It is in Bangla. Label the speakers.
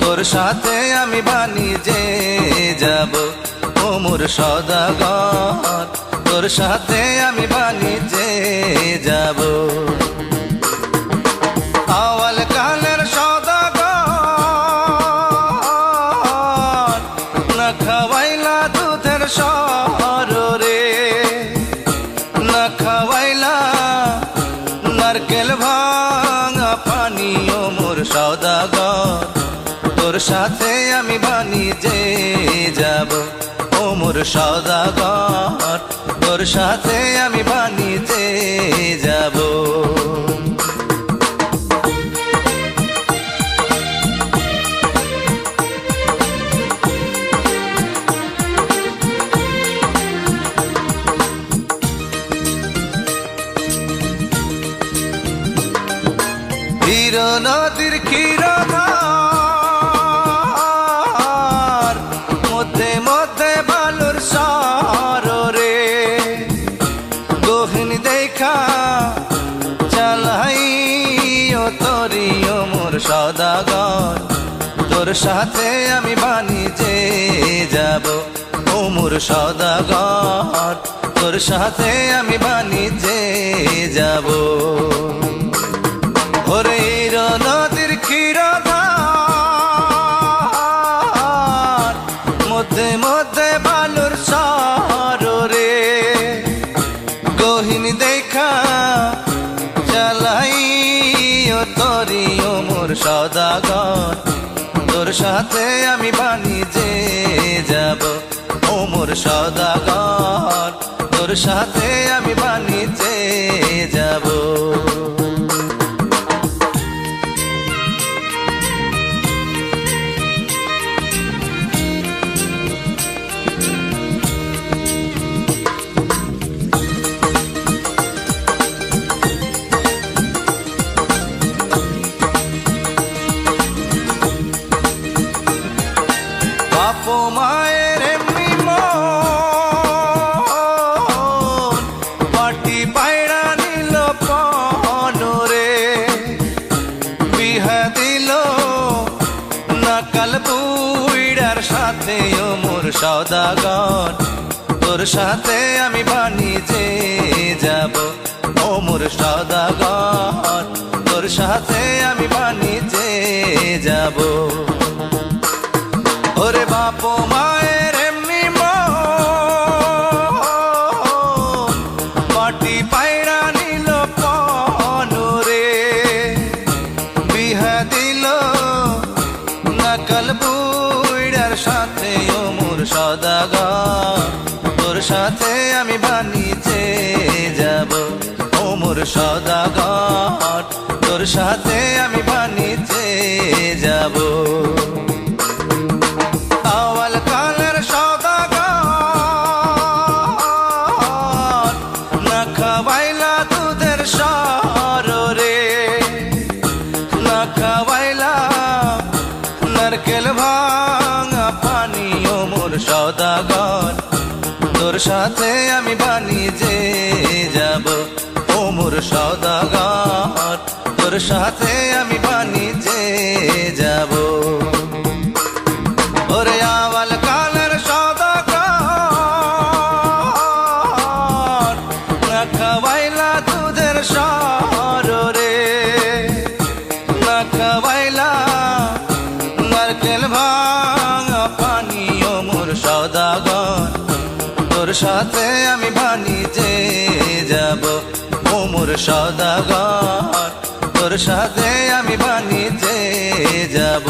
Speaker 1: তোর সাথে আমি বাণিজ্যে যাব ও মোর সদাগর। তোর সাথে আমি বাণিজ্যে যাব। সাথে আমি বাণিজ্যে যাব। ও মোর সদাগর তোর সাথে আমি বাণিজ্যে যাব। নদীর ক্ষীরধার সদাগর, তোর সাথে আমি বাণিজ্যে যাব। ও মোর সদাগর, তোর সাথে আমি বাণিজ্যে যাব। ওরে নদীর ক্ষীরধার, মধ্যে মধ্যে বালুর সররে সদাগর। তোর সাথে আমি বাণিজ্যে যাব ওমর মোর সদাগর। তোর সাথে আমি নাকাল বুইড়ার সাথে ও মোর সদাগর তোর সাথে আমি বাণিজ্যে যাব ও মোর সদাগর তোর সাথে আমি বাণিজ্যে যাব। ওরে বাপ মায়ের এমনি মাটি পায়রা নিল পনরে। বিহা দিল মোর সদাগর, তোর সাথে আমি বাণিজ্যে যাব। আওয়াল খাওয়াইলা নারকেল ভাঙা তোর সাথে আমি বাণিজ্যে যাব। মোর সদাগর, তোর সাথে আমি বাণিজ্যে যাব। ওরে আওয়াল কালের সদাগর, না খাওয়াইলা দুধের সররে না খাওয়াইলা নারকেল ভাঙা পানি ও মোর সদাগর, তোর সাথে আমি বাণিজ্যে মোর সদাগর তোর সাথে আমি বাণিজ্যে যাব।